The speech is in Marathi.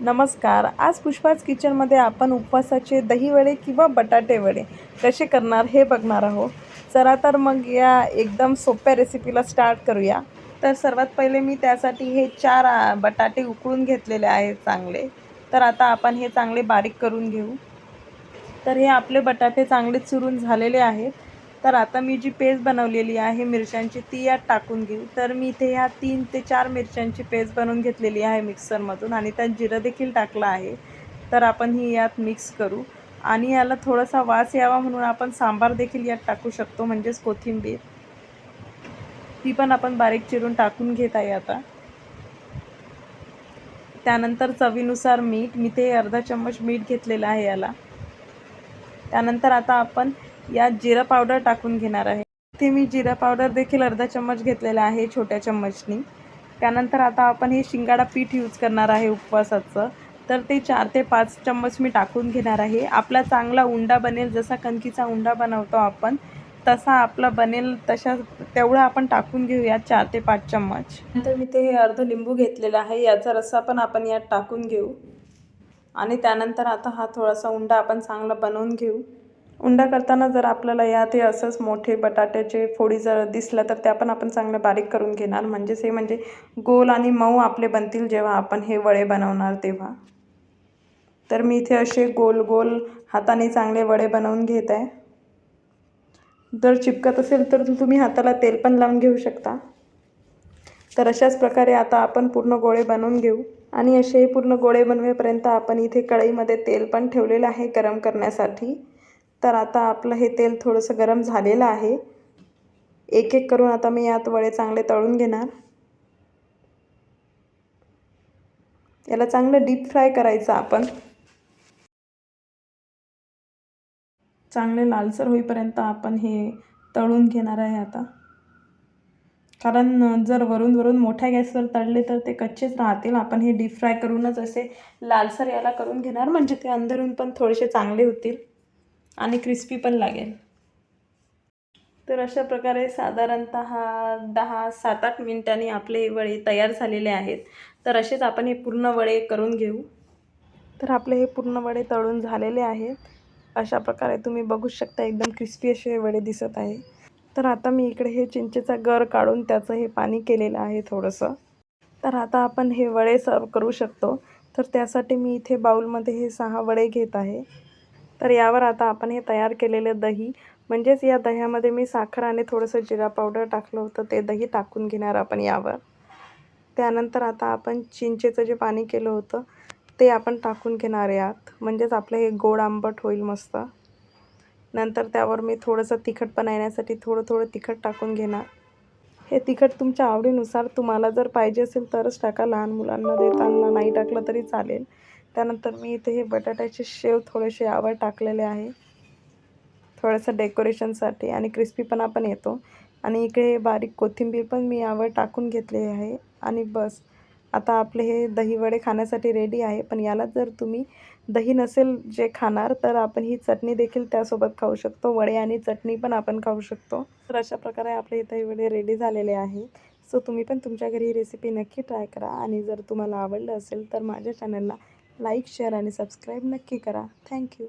नमस्कार. आज पुष्पाच किचनमध्ये आपण उपवासाचे दही वडे किंवा बटाटे वडे कसे करणार हे बघणार आहोत. चला तर मग या एकदम सोप्या रेसिपीला स्टार्ट करूया. तर सर्वात पहिले मी त्यासाठी हे चार बटाटे उकळून घेतलेले आहेत चांगले. तर आता आपण हे चांगले बारीक करून घेऊ. तर हे आपले बटाटे चांगले चुरून झालेले आहेत. तर आता मी जी पेस्ट बनवलेली आहे मिरच्यांची ती यात टाकून घेऊ तर मी इथे ह्या तीन ते चार मिरच्यांची पेस्ट बनवून घेतलेली आहे मिक्सरमधून आणि त्यात जिरं देखील टाकलं आहे. तर आपण ही यात मिक्स करू. आणि याला थोडासा वास यावा म्हणून आपण सांबार देखील यात टाकू शकतो म्हणजेच कोथिंबीर. ती पण आपण बारीक चिरून टाकून घेत आहे आता. त्यानंतर चवीनुसार मीठ मी ते अर्धा चम्मच मीठ घेतलेलं आहे याला. त्यानंतर आता आपण यात जिरं पावडर टाकून घेणार आहे. ते मी जिरं पावडर देखील अर्धा चम्मच घेतलेला आहे छोट्या चम्मचनी. त्यानंतर आता आपण हे शिंगाडा पीठ यूज करणार आहे उपवासाचं. तर ते चार ते पाच चम्मच मी टाकून घेणार आहे. आपला चांगला उंडा बनेल जसा कणकीचा उंडा बनवतो आपण तसा आपला बनेल तशा तेवढं आपण टाकून घेऊया चार ते पाच चम्मच. नंतर मी ते हे अर्ध लिंबू घेतलेलं आहे याचा रस्सा पण आपण यात टाकून घेऊ. आणि त्यानंतर आता हा थोडासा उंडा आपण चांगला बनवून घेऊ. उंडा करताना जर आपल्याला यात हे असंच मोठे बटाट्याचे फोडी जर दिसल्या तर त्या पण आपण चांगल्या बारीक करून घेणार. म्हणजेच हे म्हणजे गोल आणि मऊ आपले बनतील जेव्हा आपण हे वडे बनवणार तेव्हा. तर मी इथे असे गोल गोल हाताने चांगले वडे बनवून घेत आहे. जर चिपकत असेल तर तुम्ही हाताला तेल पण लावून घेऊ शकता. तर अशाच प्रकारे आता आपण पूर्ण गोळे बनवून घेऊ. आणि असे पूर्ण गोळे बनवेपर्यंत आपण इथे कढईमध्ये तेल पण ठेवलेलं आहे गरम करण्यासाठी. तर आता आपलं हे तेल थोडंसं गरम झालेलं आहे. एक एक करून आता मी यात वडे चांगले तळून घेणार. याला चांगलं डीप फ्राय करायचं आपण. चांगले लालसर होईपर्यंत आपण हे तळून घेणार आहे आता. कारण जर वरून वरून मोठ्या गॅसवर तळले तर ते कच्चेच राहतील. आपण हे डीप फ्राय करूनच असे लालसर याला करून घेणार. म्हणजे ते अंदरून पण थोडेसे चांगले होतील. आणि क्रिस्पी पण लागेल. तर अशा प्रकारे साधारणतः दहा सात आठ मिनिटांनी आपले वडे तयार झालेले आहेत. तर असेच आपण हे पूर्ण वडे करून घेऊ. तर आपले हे पूर्ण वडे तळून झालेले आहेत. अशा प्रकारे तुम्ही बघू शकता एकदम क्रिस्पी असे वडे दिसत आहे. तर आता मी इकडे हे चिंचेचा गर काढून त्याचं हे पाणी केलेलं आहे थोडंसं. तर आता आपण हे वडे सर्व करू शकतो. तर त्यासाठी मी इथे बाऊलमध्ये हे सहा वडे घेत आहे. तर यावर आता आपण हे तयार केलेले दही म्हणजेच या दह्यामध्ये मी साखर आणि थोडंसं जिरा पावडर टाकलं होतं ते दही टाकून घेणार आपण यावर. त्यानंतर आता आपण चिंचेचं जे पाणी केलं होतं ते आपण टाकून घेणार यात. म्हणजेच आपलं हे गोड आंबट होईल मस्त. नंतर त्यावर मी थोडंसं तिखटपणा येण्यासाठी थोडं थोडं तिखट टाकून घेणार. हे तिखट तुमच्या आवडीनुसार तुम्हाला जर पाहिजे असेल तरच टाका. लहान मुलांना देताना नाही टाकलं तरी चालेल. त्यानंतर मी इथे हे बटाट्याचे शेव थोडेसे यावर टाकलेले आहे. थोडंसं डेकोरेशनसाठी आणि क्रिस्पीपणा पण येतो. आणि इकडे बारीक कोथिंबीर पण मी यावर टाकून घेतलेली आहे. आणि बस आता आपले हे दही वडे खाण्यासाठी रेडी आहे. पण याला जर तुम्ही दही नसेल जे खाणार तर आपण ही चटणी देखील त्यासोबत खाऊ शकतो. वडे आणि चटणी पण आपण खाऊ शकतो. तर अशा प्रकारे आपले हे दहीवडे रेडी झालेले आहे. सो तुम्ही पण तुमच्या घरी ही रेसिपी नक्की ट्राय करा. आणि जर तुम्हाला आवडलं असेल तर माझ्या चॅनलला लाईक शेअर आणि सबस्क्राईब नक्की करा. थँक्यू